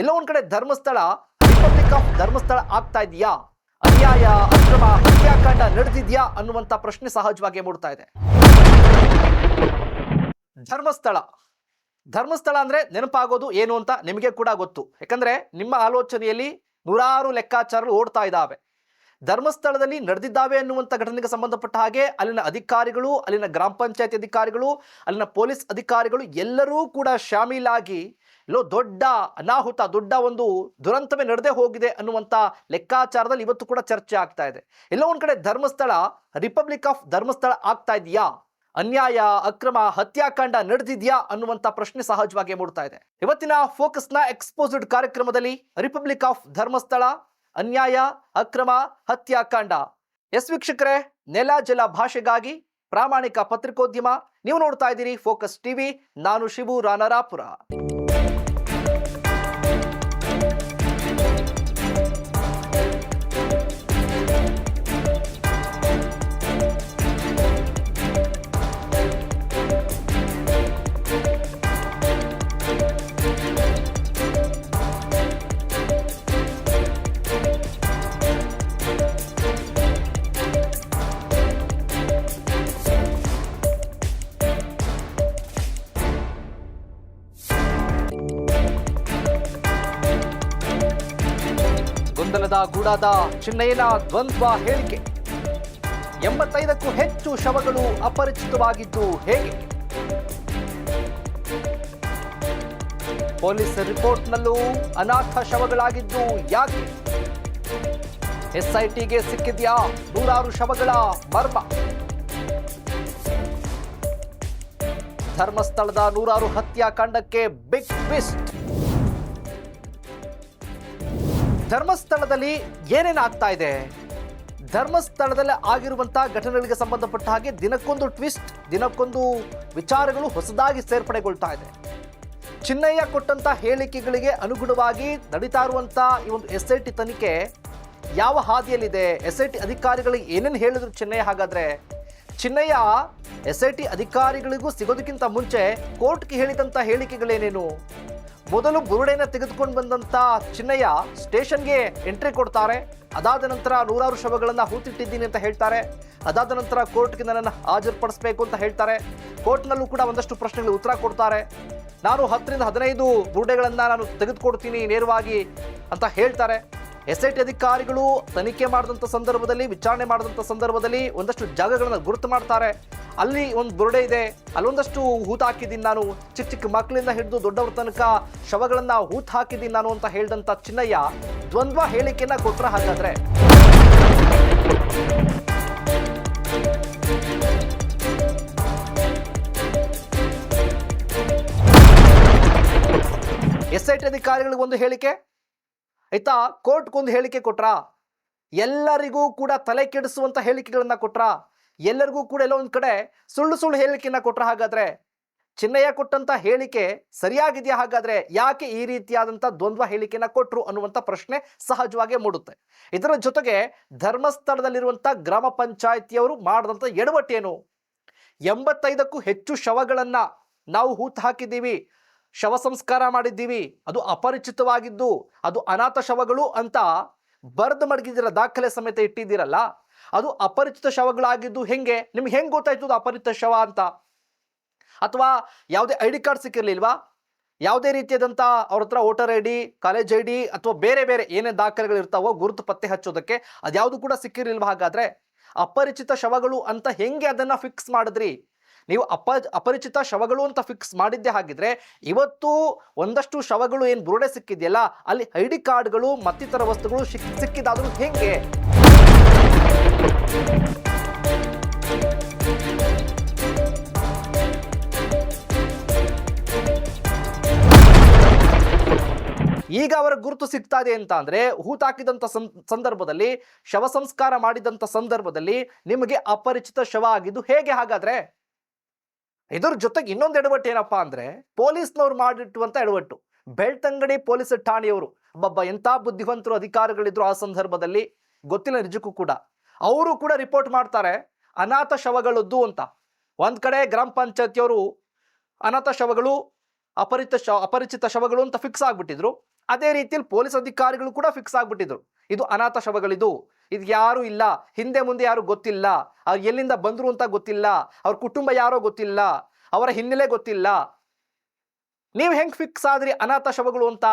ಎಲ್ಲ ಒಂದ್ ಕಡೆ ಧರ್ಮಸ್ಥಳ ರಿಪಬ್ಲಿಕ್ ಆಫ್ ಧರ್ಮಸ್ಥಳ ಆಗ್ತಾ ಇದೆಯಾ? ಅನ್ಯಾಯ, ಅಕ್ರಮ, ಹತ್ಯಾಕಾಂಡ ನಡೆದಿದ್ಯಾ ಅನ್ನುವಂತ ಪ್ರಶ್ನೆ ಸಹಜವಾಗಿ ಮೂಡ್ತಾ ಇದೆ. ಧರ್ಮಸ್ಥಳ. ಧರ್ಮಸ್ಥಳ ಅಂದ್ರೆ ನೆನಪಾಗೋದು ಏನು ಅಂತ ನಿಮಗೆ ಕೂಡ ಗೊತ್ತು. ಯಾಕಂದ್ರೆ ನಿಮ್ಮ ಆಲೋಚನೆಯಲ್ಲಿ ನೂರಾರು ಲೆಕ್ಕಾಚಾರಗಳು ಓಡ್ತಾ ಇದ್ದಾವೆ ಧರ್ಮಸ್ಥಳದಲ್ಲಿ ನಡೆದಿದ್ದಾವೆ ಅನ್ನುವಂಥ ಘಟನೆಗೆ ಸಂಬಂಧಪಟ್ಟ ಹಾಗೆ ಅಲ್ಲಿನ ಅಧಿಕಾರಿಗಳು, ಅಲ್ಲಿನ ಗ್ರಾಮ ಪಂಚಾಯತ್ ಅಧಿಕಾರಿಗಳು, ಅಲ್ಲಿನ ಪೊಲೀಸ್ ಅಧಿಕಾರಿಗಳು ಎಲ್ಲರೂ ಕೂಡ ಶಾಮೀಲಾಗಿ ಎಲ್ಲೋ ದೊಡ್ಡ ಅನಾಹುತ, ದೊಡ್ಡ ಒಂದು ದುರಂತವೇ ನಡೆದೇ ಹೋಗಿದೆ ಅನ್ನುವಂಥ ಲೆಕ್ಕಾಚಾರದಲ್ಲಿ ಇವತ್ತು ಕೂಡ ಚರ್ಚೆ ಆಗ್ತಾ ಇದೆ. ಎಲ್ಲೋ ಒಂದು ಕಡೆ ಧರ್ಮಸ್ಥಳ ರಿಪಬ್ಲಿಕ್ ಆಫ್ ಧರ್ಮಸ್ಥಳ ಆಗ್ತಾ ಇದೆಯಾ? ಅನ್ಯಾಯ, ಅಕ್ರಮ, ಹತ್ಯಾಕಾಂಡ ನಡೆದಿದ್ಯಾ? ಅನ್ನುವಂಥ ಪ್ರಶ್ನೆ ಸಹಜವಾಗಿ ಮೂಡ್ತಾ ಇದೆ. ಇವತ್ತಿನ ಫೋಕಸ್ನ ಎಕ್ಸ್ಪೋಸಿಡ್ ಕಾರ್ಯಕ್ರಮದಲ್ಲಿ ರಿಪಬ್ಲಿಕ್ ಆಫ್ ಧರ್ಮಸ್ಥಳ, ಅನ್ಯಾಯ, ಅಕ್ರಮ, ಹತ್ಯಾಕಾಂಡ. ಎಸ್ ವೀಕ್ಷಕರೇ, ನೆಲ, ಜಲ ಭಾಷೆಗಾಗಿ ಪ್ರಾಮಾಣಿಕ ಪತ್ರಿಕೋದ್ಯಮ. ನೀವು ನೋಡ್ತಾ ಇದ್ದೀರಿ ಫೋಕಸ್ ಟಿವಿ ನಾನು ಶಿವು ರಾನರಾಪುರ ಗೊಂದಲದ ಗೂಡಾದ ಚಿನ್ನಯ್ಯನ ದ್ವಂದ್ವ ಹೇಳಿಕೆ. ಎಂಬತ್ತೈದಕ್ಕೂ ಹೆಚ್ಚು ಶವಗಳು ಅಪರಿಚಿತವಾಗಿದ್ದು ಹೇಗೆ? ಪೊಲೀಸ್ ರಿಪೋರ್ಟ್ನಲ್ಲೂ ಅನಾಥ ಶವಗಳಾಗಿದ್ದು ಯಾಕೆ? ಎಸ್ಐಟಿಗೆ ಸಿಕ್ಕಿದ್ಯಾ ನೂರಾರು ಶವಗಳ ಮರ್ಮ? ಧರ್ಮಸ್ಥಳದ ನೂರಾರು ಹತ್ಯಾಕಾಂಡಕ್ಕೆ ಬಿಗ್ ಟ್ವಿಸ್ಟ್ ಧರ್ಮಸ್ಥಳದಲ್ಲಿ ಏನೇನು ಆಗ್ತಾ ಇದೆ? ಧರ್ಮಸ್ಥಳದಲ್ಲಿ ಆಗಿರುವಂತಹ ಘಟನೆಗಳಿಗೆ ಸಂಬಂಧಪಟ್ಟ ಹಾಗೆ ದಿನಕ್ಕೊಂದು ಟ್ವಿಸ್ಟ್ ದಿನಕ್ಕೊಂದು ವಿಚಾರಗಳು ಹೊಸದಾಗಿ ಸೇರ್ಪಡೆಗೊಳ್ತಾ ಇದೆ. ಚಿನ್ನಯ್ಯ ಕೊಟ್ಟಂತ ಹೇಳಿಕೆಗಳಿಗೆ ಅನುಗುಣವಾಗಿ ನಡೀತಾ ಇರುವಂಥ ಈ ಒಂದು ಎಸ್ ಐ ಟಿ ತನಿಖೆ ಯಾವ ಹಾದಿಯಲ್ಲಿದೆ? ಎಸ್ ಐ ಟಿ ಅಧಿಕಾರಿಗಳಿಗೆ ಏನೇನು ಹೇಳಿದ್ರು ಚಿನ್ನಯ್ಯ? ಹಾಗಾದ್ರೆ ಚಿನ್ನಯ್ಯ ಎಸ್ ಐ ಟಿ ಅಧಿಕಾರಿಗಳಿಗೂ ಸಿಗೋದಕ್ಕಿಂತ ಮುಂಚೆ ಕೋರ್ಟ್ಗೆ ಹೇಳಿದಂತ ಹೇಳಿಕೆಗಳೇನೇನು? ಮೊದಲು ಬುರುಡೆನ ತೆಗೆದುಕೊಂಡು ಬಂದಂತ ಚಿನ್ನಯ್ಯ ಸ್ಟೇಷನ್ಗೆ ಎಂಟ್ರಿ ಕೊಡ್ತಾರೆ. ಅದಾದ ನಂತರ ನೂರಾರು ಶವಗಳನ್ನ ಹೂತಿಟ್ಟಿದ್ದೀನಿ ಅಂತ ಹೇಳ್ತಾರೆ. ಅದಾದ ನಂತರ ಕೋರ್ಟ್ಗೆ ನನ್ನನ್ನು ಹಾಜರುಪಡಿಸಬೇಕು ಅಂತ ಹೇಳ್ತಾರೆ. ಕೋರ್ಟ್ನಲ್ಲೂ ಕೂಡ ಒಂದಷ್ಟು ಪ್ರಶ್ನೆಗಳಿಗೆ ಉತ್ತರ ಕೊಡ್ತಾರೆ. ನಾನು ಹತ್ತರಿಂದ ಹದಿನೈದು ಬುರುಡೆಗಳನ್ನು ನಾನು ತೆಗೆದುಕೊಡ್ತೀನಿ ನೇರವಾಗಿ ಅಂತ ಹೇಳ್ತಾರೆ. ಎಸ್ ಐ ಟಿ ಅಧಿಕಾರಿಗಳು ತನಿಖೆ ಮಾಡಿದಂಥ ಸಂದರ್ಭದಲ್ಲಿ, ವಿಚಾರಣೆ ಮಾಡಿದಂಥ ಸಂದರ್ಭದಲ್ಲಿ ಒಂದಷ್ಟು ಜಾಗಗಳನ್ನು ಗುರುತು ಮಾಡ್ತಾರೆ. ಅಲ್ಲಿ ಒಂದು ಬುರುಡೆ ಇದೆ. ಅಲ್ಲೊಂದಷ್ಟು ಹೂತು ಹಾಕಿದ್ದೀನಿ ನಾನು. ಚಿಕ್ಕ ಚಿಕ್ಕ ಮಕ್ಕಳಿಂದ ಹಿಡಿದು ದೊಡ್ಡವ್ರ ತನಕ ಶವಗಳನ್ನು ಹೂತು ಹಾಕಿದ್ದೀನಿ ನಾನು ಅಂತ ಹೇಳಿದಂಥ ಚಿನ್ನಯ್ಯ ದ್ವಂದ್ವ ಹೇಳಿಕೆಯನ್ನು ಕೊಟ್ಟರೆ ಹಾಗಾದರೆ? ಎಸ್ ಐ ಟಿ ಅಧಿಕಾರಿಗಳಿಗೆ ಒಂದು ಹೇಳಿಕೆ? ಆಯ್ತಾ? ಕೋರ್ಟ್ಗೊಂದು ಹೇಳಿಕೆ ಕೊಟ್ರಾ? ಎಲ್ಲರಿಗೂ ಕೂಡ ತಲೆ ಕೆಡಿಸುವಂತ ಹೇಳಿಕೆಗಳನ್ನು ಕೊಟ್ರಾ? ಎಲ್ಲರಿಗೂ ಕೂಡ ಎಲ್ಲ ಒಂದು ಕಡೆ ಸುಳ್ಳು ಸುಳ್ಳು ಹೇಳಿಕೆಯನ್ನ ಕೊಟ್ರ ಹಾಗಾದ್ರೆ? ಚಿನ್ನಯ್ಯ ಕೊಟ್ಟಂತ ಹೇಳಿಕೆ ಸರಿಯಾಗಿದೆಯಾ ಹಾಗಾದ್ರೆ? ಯಾಕೆ ಈ ರೀತಿಯಾದಂಥ ದ್ವಂದ್ವ ಹೇಳಿಕೆಯನ್ನ ಕೊಟ್ಟರು ಅನ್ನುವಂಥ ಪ್ರಶ್ನೆ ಸಹಜವಾಗಿ ಮೂಡುತ್ತೆ. ಇದರ ಜೊತೆಗೆ ಧರ್ಮಸ್ಥಳದಲ್ಲಿರುವಂಥ ಗ್ರಾಮ ಪಂಚಾಯಿತಿಯವರು ಮಾಡಿದಂಥ ಎಡವಟ್ಟೇನು ಎಂಬತ್ತೈದಕ್ಕೂ ಹೆಚ್ಚು ಶವಗಳನ್ನು ನಾವು ಹೂತು ಹಾಕಿದ್ದೀವಿ. ಶವ ಸಂಸ್ಕಾರ ಮಾಡಿದ್ದೀವಿ. ಅದು ಅಪರಿಚಿತವಾಗಿದ್ದು, ಅದು ಅನಾಥ ಶವಗಳು ಅಂತ ಬರೆದು ಮಡಗಿದಿರ ದಾಖಲೆ ಸಮೇತ ಇಟ್ಟಿದ್ದೀರಲ್ಲ, ಅದು ಅಪರಿಚಿತ ಶವಗಳಾಗಿದ್ದು ಹೆಂಗೆ? ನಿಮ್ಗೆ ಹೆಂಗೆ ಗೊತ್ತಾಯ್ತು ಅದು ಅಪರಿಚಿತ ಶವ ಅಂತ? ಅಥವಾ ಯಾವುದೇ ಐ ಡಿ ಕಾರ್ಡ್ ಸಿಕ್ಕಿರಲಿಲ್ವಾ? ಯಾವುದೇ ರೀತಿಯಾದಂಥ ಅವ್ರ ಹತ್ರ voter I D, college I D ಅಥವಾ ಬೇರೆ ಬೇರೆ ಏನೇ ದಾಖಲೆಗಳು ಇರ್ತಾವೋ ಗುರುತು ಪತ್ತೆ ಹಚ್ಚೋದಕ್ಕೆ ಅದ್ಯಾವುದು ಕೂಡ ಸಿಕ್ಕಿರಲಿಲ್ವ? ಹಾಗಾದ್ರೆ ಅಪರಿಚಿತ ಶವಗಳು ಅಂತ ಹೆಂಗೆ ಅದನ್ನ ಫಿಕ್ಸ್ ಮಾಡಿದ್ರಿ? ನೀವು ಅಪ, ಅಪರಿಚಿತ ಶವಗಳು ಅಂತ ಫಿಕ್ಸ್ ಮಾಡಿದ್ದೆ ಹಾಗಿದ್ರೆ, ಇವತ್ತು ಒಂದಷ್ಟು ಶವಗಳು ಏನು ಬುರುಡೆ ಸಿಕ್ಕಿದೆಯಲ್ಲ, ಅಲ್ಲಿ ಐ ಡಿ ಕಾರ್ಡ್ಗಳು ಮತ್ತಿತರ ವಸ್ತುಗಳು ಸಿಕ್, ಸಿಕ್ಕಿದಾದರೂ ಹೇಗೆ? ಈಗ ಅವರ ಗುರುತು ಸಿಗ್ತಾ ಇದೆ ಅಂತ ಅಂದ್ರೆ ಹೂತಾಕಿದಂತ ಸಂ, ಸಂದರ್ಭದಲ್ಲಿ, ಶವ ಸಂಸ್ಕಾರ ಮಾಡಿದಂತ ಸಂದರ್ಭದಲ್ಲಿ ನಿಮಗೆ ಅಪರಿಚಿತ ಶವ ಆಗಿದ್ದು ಹೇಗೆ ಹಾಗಾದ್ರೆ? ಇದ್ರ ಜೊತೆಗೆ ಇನ್ನೊಂದು ಎಡವಟ್ಟು ಏನಪ್ಪಾ ಅಂದ್ರೆ ಪೊಲೀಸ್ನವ್ರು ಮಾಡಿಟ್ಟುವಂತ ಎಡವಟ್ಟು. ಬೆಳ್ತಂಗಡಿ ಪೊಲೀಸ್ ಠಾಣೆಯವರು, ಒಬ್ಬ ಎಂಥ ಬುದ್ಧಿವಂತರು ಅಧಿಕಾರಿಗಳಿದ್ರು ಆ ಸಂದರ್ಭದಲ್ಲಿ, ಗೊತ್ತಿಲ್ಲ ನಿಜಕ್ಕೂ ಕೂಡ. ಅವರು ಕೂಡ ರಿಪೋರ್ಟ್ ಮಾಡ್ತಾರೆ, ಅನಾಥ ಶವಗಳದ್ದು ಅಂತ. ಒಂದ್ ಕಡೆ ಗ್ರಾಮ ಪಂಚಾಯತಿಯವರು ಅನಾಥ ಶವಗಳು, ಅಪರಿತ ಶ ಅಪರಿಚಿತ ಶವಗಳು ಅಂತ ಫಿಕ್ಸ್ ಆಗ್ಬಿಟ್ಟಿದ್ರು. ಅದೇ ರೀತಿಯಲ್ಲಿ ಪೊಲೀಸ್ ಅಧಿಕಾರಿಗಳು ಕೂಡ ಫಿಕ್ಸ್ ಆಗ್ಬಿಟ್ಟಿದ್ರು. ಇದು ಅನಾಥ ಶವಗಳಿದು. ಇದು ಯಾರು ಇಲ್ಲ. ಹಿಂದೆ ಮುಂದೆ ಯಾರು ಗೊತ್ತಿಲ್ಲ. ಅವ್ರು ಎಲ್ಲಿಂದ ಬಂದರು ಅಂತ ಗೊತ್ತಿಲ್ಲ. ಅವ್ರ ಕುಟುಂಬ ಯಾರೋ ಗೊತ್ತಿಲ್ಲ. ಅವರ ಹಿನ್ನೆಲೆ ಗೊತ್ತಿಲ್ಲ. ನೀವು ಹೆಂಗೆ ಫಿಕ್ಸ್ ಆದ್ರಿ ಅನಾಥ ಶವಗಳು ಅಂತ?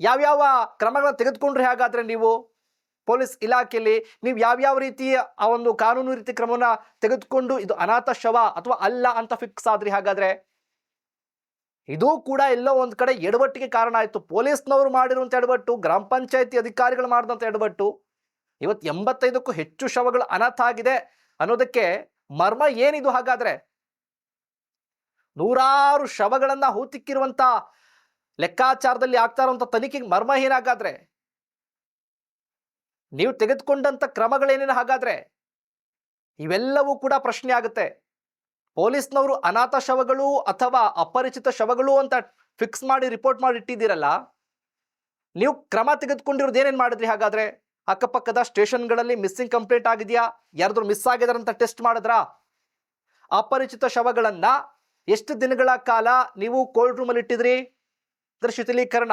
ಯಾವ್ಯಾವ ಕ್ರಮಗಳನ್ನ ತೆಗೆದುಕೊಂಡ್ರೆ ಹಾಗಾದ್ರೆ ನೀವು? ಪೊಲೀಸ್ ಇಲಾಖೆಯಲ್ಲಿ ನೀವು ಯಾವ್ಯಾವ ರೀತಿಯ ಆ ಒಂದು ಕಾನೂನು ರೀತಿ ಕ್ರಮವನ್ನ ತೆಗೆದುಕೊಂಡು ಇದು ಅನಾಥ ಶವ ಅಥವಾ ಅಲ್ಲ ಅಂತ ಫಿಕ್ಸ್ ಆದ್ರಿ ಹಾಗಾದ್ರೆ? ಇದು ಕೂಡ ಎಲ್ಲೋ ಒಂದ್ ಕಡೆ ಎಡವಟ್ಟಿಗೆ ಕಾರಣ ಆಯ್ತು. ಪೊಲೀಸ್ನವರು ಮಾಡಿರುವಂತ ಎಡವಟ್ಟು, ಗ್ರಾಮ ಪಂಚಾಯತಿ ಅಧಿಕಾರಿಗಳು ಮಾಡಿದಂತ ಎಡವಟ್ಟು. ಇವತ್ತು ಎಂಬತ್ತೈದಕ್ಕೂ ಹೆಚ್ಚು ಶವಗಳು ಅನಾಥ ಆಗಿದೆ ಅನ್ನೋದಕ್ಕೆ ಮರ್ಮ ಏನಿದು ಹಾಗಾದ್ರೆ? ನೂರಾರು ಶವಗಳನ್ನ ಹೂತಿಕ್ಕಿರುವಂತ ಲೆಕ್ಕಾಚಾರದಲ್ಲಿ ಆಗ್ತಾ ಇರುವಂತ ತನಿಖೆಗೆ ಮರ್ಮ ಏನಾಗಾದ್ರೆ? ನೀವು ತೆಗೆದುಕೊಂಡಂತ ಕ್ರಮಗಳೇನೇನು ಹಾಗಾದ್ರೆ? ಇವೆಲ್ಲವೂ ಕೂಡ ಪ್ರಶ್ನೆ ಆಗುತ್ತೆ. ಪೊಲೀಸ್ನವರು ಅನಾಥ ಶವಗಳು ಅಥವಾ ಅಪರಿಚಿತ ಶವಗಳು ಅಂತ ಫಿಕ್ಸ್ ಮಾಡಿ ರಿಪೋರ್ಟ್ ಮಾಡಿ ಇಟ್ಟಿದ್ದೀರಲ್ಲ ನೀವು ಕ್ರಮ ತೆಗೆದುಕೊಂಡಿರೋದು ಏನೇನು ಮಾಡಿದ್ರಿ? ಹಾಗಾದ್ರೆ ಅಕ್ಕಪಕ್ಕದ ಸ್ಟೇಷನ್ಗಳಲ್ಲಿ ಮಿಸ್ಸಿಂಗ್ ಕಂಪ್ಲೇಂಟ್ ಆಗಿದೆಯಾ? ಯಾರಾದರೂ ಮಿಸ್ ಆಗಿದಾರ ಅಂತ ಟೆಸ್ಟ್ ಮಾಡಿದ್ರಾ? ಅಪರಿಚಿತ ಶವಗಳನ್ನ ಎಷ್ಟು ದಿನಗಳ ಕಾಲ ನೀವು ಕೋಲ್ಡ್ ರೂಮಲ್ಲಿ ಇಟ್ಟಿದ್ರಿ? ಅದರ ಶಿಥಿಲೀಕರಣ.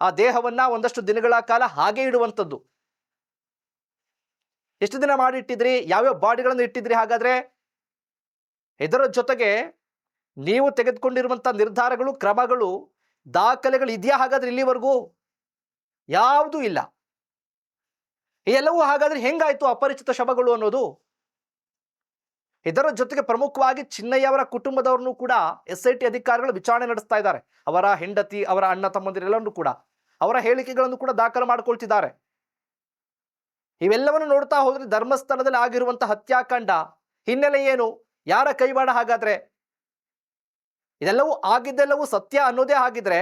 ಆ ದೇಹವನ್ನ ಒಂದಷ್ಟು ದಿನಗಳ ಕಾಲ ಹಾಗೆ ಇಡುವಂಥದ್ದು. ಎಷ್ಟು ದಿನ ಮಾಡಿ ಇಟ್ಟಿದ್ರಿ? ಯಾವ್ಯಾವ ಬಾಡಿಗಳನ್ನು ಇಟ್ಟಿದ್ರಿ? ಹಾಗಾದ್ರೆ ಇದರ ಜೊತೆಗೆ ನೀವು ತೆಗೆದುಕೊಂಡಿರುವಂಥ ನಿರ್ಧಾರಗಳು, ಕ್ರಮಗಳು, ದಾಖಲೆಗಳು ಇದೆಯಾ ಹಾಗಾದ್ರೆ ಇಲ್ಲಿವರೆಗೂ? ಯಾವುದೂ ಇಲ್ಲ. ಎಲ್ಲವೂ ಹಾಗಾದ್ರೆ ಹೆಂಗಾಯ್ತು ಅಪರಿಚಿತ ಶವಗಳು ಅನ್ನೋದು? ಇದರ ಜೊತೆಗೆ ಪ್ರಮುಖವಾಗಿ ಚಿನ್ನಯ್ಯವರ ಕುಟುಂಬದವ್ರನ್ನು ಕೂಡ ಎಸ್ ಐ ಟಿ ಅಧಿಕಾರಿಗಳು ವಿಚಾರಣೆ ನಡೆಸ್ತಾ ಇದ್ದಾರೆ. ಅವರ ಹೆಂಡತಿ, ಅವರ ಅಣ್ಣ ತಮ್ಮಂದಿರೆಲ್ಲರನ್ನು ಕೂಡ, ಅವರ ಹೇಳಿಕೆಗಳನ್ನು ಕೂಡ ದಾಖಲು ಮಾಡಿಕೊಳ್ತಿದ್ದಾರೆ. ಇವೆಲ್ಲವನ್ನು ನೋಡ್ತಾ ಹೋದ್ರೆ ಧರ್ಮಸ್ಥಳದಲ್ಲಿ ಆಗಿರುವಂತಹ ಹತ್ಯಾಕಾಂಡ ಹಿನ್ನೆಲೆ ಏನು? ಯಾರ ಕೈವಾಡ ಹಾಗಾದ್ರೆ? ಇದೆಲ್ಲವೂ ಆಗಿದ್ದೆಲ್ಲವೂ ಸತ್ಯ ಅನ್ನೋದೇ ಆಗಿದ್ರೆ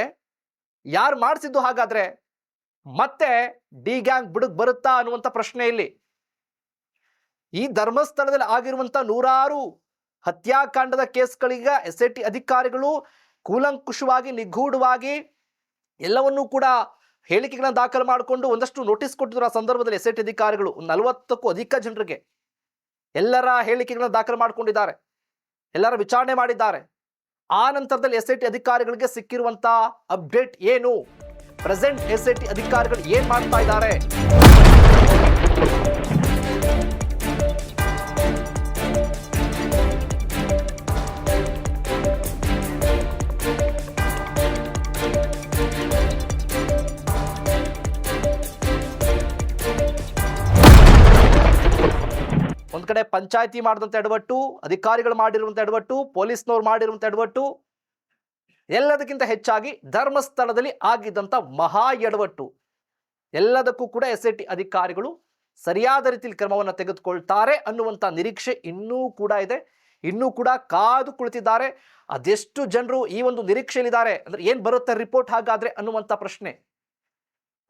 ಯಾರು ಮಾಡಿಸಿದ್ದು ಹಾಗಾದ್ರೆ? ಮತ್ತೆ ಡಿ ಗ್ಯಾಂಗ್ ಬುಡಕ್ ಬರುತ್ತಾ ಅನ್ನುವಂಥ ಪ್ರಶ್ನೆ ಇಲ್ಲಿ. ಈ ಧರ್ಮಸ್ಥಳದಲ್ಲಿ ಆಗಿರುವಂತ ನೂರಾರು ಹತ್ಯಾಕಾಂಡದ ಕೇಸ್ಗಳಿಗ ಎಸ್ ಐ ಟಿ ಅಧಿಕಾರಿಗಳು ಕೂಲಂಕುಷವಾಗಿ, ನಿಗೂಢವಾಗಿ ಎಲ್ಲವನ್ನೂ ಕೂಡ ಹೇಳಿಕೆಗಳನ್ನ ದಾಖಲು ಮಾಡಿಕೊಂಡು ಒಂದಷ್ಟು ನೋಟಿಸ್ ಕೊಟ್ಟಿದ್ರು ಆ ಸಂದರ್ಭದಲ್ಲಿ ಎಸ್ ಐ ಟಿ ಅಧಿಕಾರಿಗಳು. ನಲವತ್ತಕ್ಕೂ ಅಧಿಕ ಜನರಿಗೆ. ಎಲ್ಲರ ಹೇಳಿಕೆಗಳನ್ನು ದಾಖಲು ಮಾಡಿಕೊಂಡಿದ್ದಾರೆ, ಎಲ್ಲರ ವಿಚಾರಣೆ ಮಾಡಿದ್ದಾರೆ. ಆ ನಂತರದಲ್ಲಿ ಎಸ್ ಐ ಟಿ ಅಧಿಕಾರಿಗಳಿಗೆ ಸಿಕ್ಕಿರುವಂತ ಅಪ್ಡೇಟ್ ಏನು? ಪ್ರೆಸೆಂಟ್ ಎಸ್ ಐ ಟಿ ಅಧಿಕಾರಿಗಳು ಏನ್ ಮಾಡ್ತಾ ಇದ್ದಾರೆ? ಕಡೆ ಪಂಚಾಯತಿ ಮಾಡಿದಂಥ ಎಡವಟ್ಟು, ಅಧಿಕಾರಿಗಳು ಮಾಡಿರುವಂಥ ಎಡವಟ್ಟು, ಪೊಲೀಸ್ನವ್ರು ಮಾಡಿರುವಂಥ ಎಡವಟ್ಟು, ಎಲ್ಲದಕ್ಕಿಂತ ಹೆಚ್ಚಾಗಿ ಧರ್ಮಸ್ಥಳದಲ್ಲಿ ಆಗಿದ್ದಂಥ ಮಹಾ ಎಡವಟ್ಟು. ಎಲ್ಲದಕ್ಕೂ ಕೂಡ ಎಸ್ ಟಿ ಅಧಿಕಾರಿಗಳು ಸರಿಯಾದ ರೀತಿಯಲ್ಲಿ ಕ್ರಮವನ್ನು ತೆಗೆದುಕೊಳ್ತಾರೆ ಅನ್ನುವಂಥ ನಿರೀಕ್ಷೆ ಇನ್ನೂ ಕೂಡ ಇದೆ. ಇನ್ನೂ ಕೂಡ ಕಾದು ಕುಳಿತಿದ್ದಾರೆ. ಅದೆಷ್ಟು ಜನರು ಈ ಒಂದು ನಿರೀಕ್ಷೆಯಲ್ಲಿದ್ದಾರೆ ಅಂದರೆ ಏನು ಬರುತ್ತೆ ರಿಪೋರ್ಟ್ ಹಾಗಾದರೆ ಅನ್ನುವಂಥ ಪ್ರಶ್ನೆ.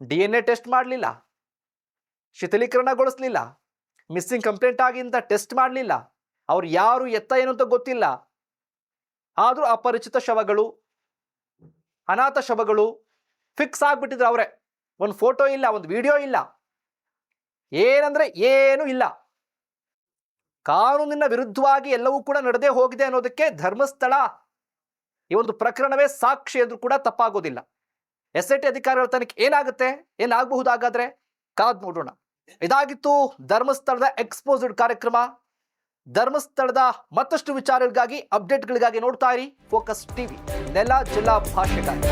ಡಿ ಎನ್ ಎ ಟೆಸ್ಟ್ ಮಾಡಲಿಲ್ಲ. ಶಿಥಿಲೀಕರಣಗೊಳಿಸ್ಲಿಲ್ಲ. ಮಿಸ್ಸಿಂಗ್ ಕಂಪ್ಲೇಂಟ್ ಆಗಿ ಅಂತ ಟೆಸ್ಟ್ ಮಾಡಲಿಲ್ಲ. ಅವ್ರು ಯಾರು ಎತ್ತ ಏನು ಅಂತ ಗೊತ್ತಿಲ್ಲ. ಆದರೂ ಅಪರಿಚಿತ ಶವಗಳು, ಅನಾಥ ಶವಗಳು ಫಿಕ್ಸ್ ಆಗಿಬಿಟ್ಟಿದ್ರು ಅವರೇ. ಒಂದು ಫೋಟೋ ಇಲ್ಲ, ಒಂದು ವಿಡಿಯೋ ಇಲ್ಲ. ಏನಂದ್ರೆ ಏನೂ ಇಲ್ಲ. ಕಾನೂನಿನ ವಿರುದ್ಧವಾಗಿ ಎಲ್ಲವೂ ಕೂಡ ನಡೆದೇ ಹೋಗಿದೆ ಅನ್ನೋದಕ್ಕೆ ಧರ್ಮಸ್ಥಳ ಈ ಒಂದು ಪ್ರಕರಣವೇ ಸಾಕ್ಷಿ ಎಂದು ಕೂಡ ತಪ್ಪಾಗೋದಿಲ್ಲ. ಎಸ್ ಐ ಟಿ ಅಧಿಕಾರಿಗಳ ತನಕ ಏನಾಗುತ್ತೆ? ಏನಾಗಬಹುದಾಗಾದ್ರೆ? ಕಾದ್ ನೋಡೋಣ. ಇದಾಗಿತ್ತು ಧರ್ಮಸ್ಥಳದ ಎಕ್ಸ್ಪೋಸಿಡ್ ಕಾರ್ಯಕ್ರಮ. ಧರ್ಮಸ್ಥಳದ ಮತ್ತಷ್ಟು ವಿಚಾರಗಳಿಗಾಗಿ ಅಪ್ಡೇಟ್ಗಳಿಗಾಗಿ ನೋಡ್ತಾ ಇರಿ ಫೋಕಸ್ ಟಿವಿ ನೆಲ ಜಿಲ್ಲಾ ಭಾಷೆಗಾಗಿ